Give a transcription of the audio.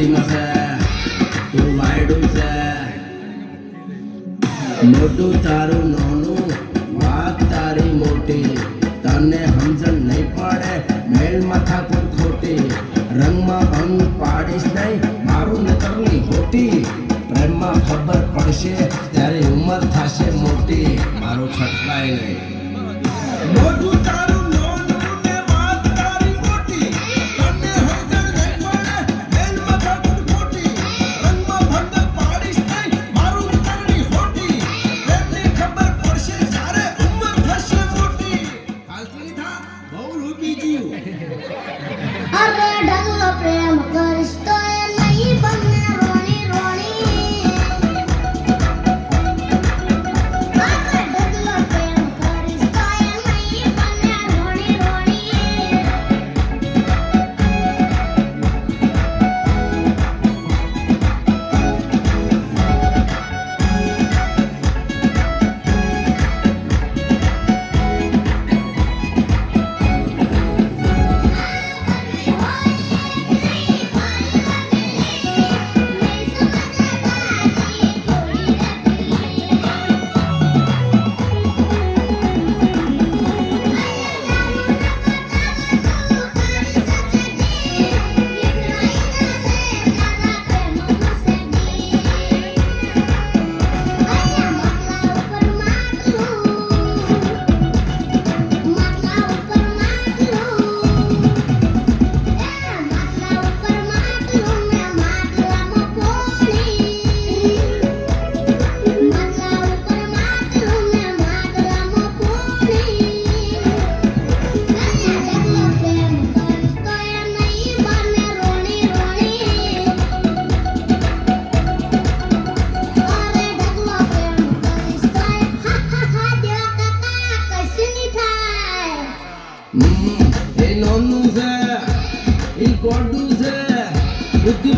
Team હશે મોટું તારું, નાનું વાત તારી મોટી. તને સમજણ નહીં પડે, મેલ માથા કોઈ ખોટી. રંગમાં ભંગ પાડીશ નહીં, મારું ને તરની ખોટી. પ્રેમમાં ખબર પડશે, ત્યારે ઉંમર થશે મોટી. મારું છટકાય નહીં. મોટું તારું એ નોંધું છે એ ગોડું છે બુદ્ધિ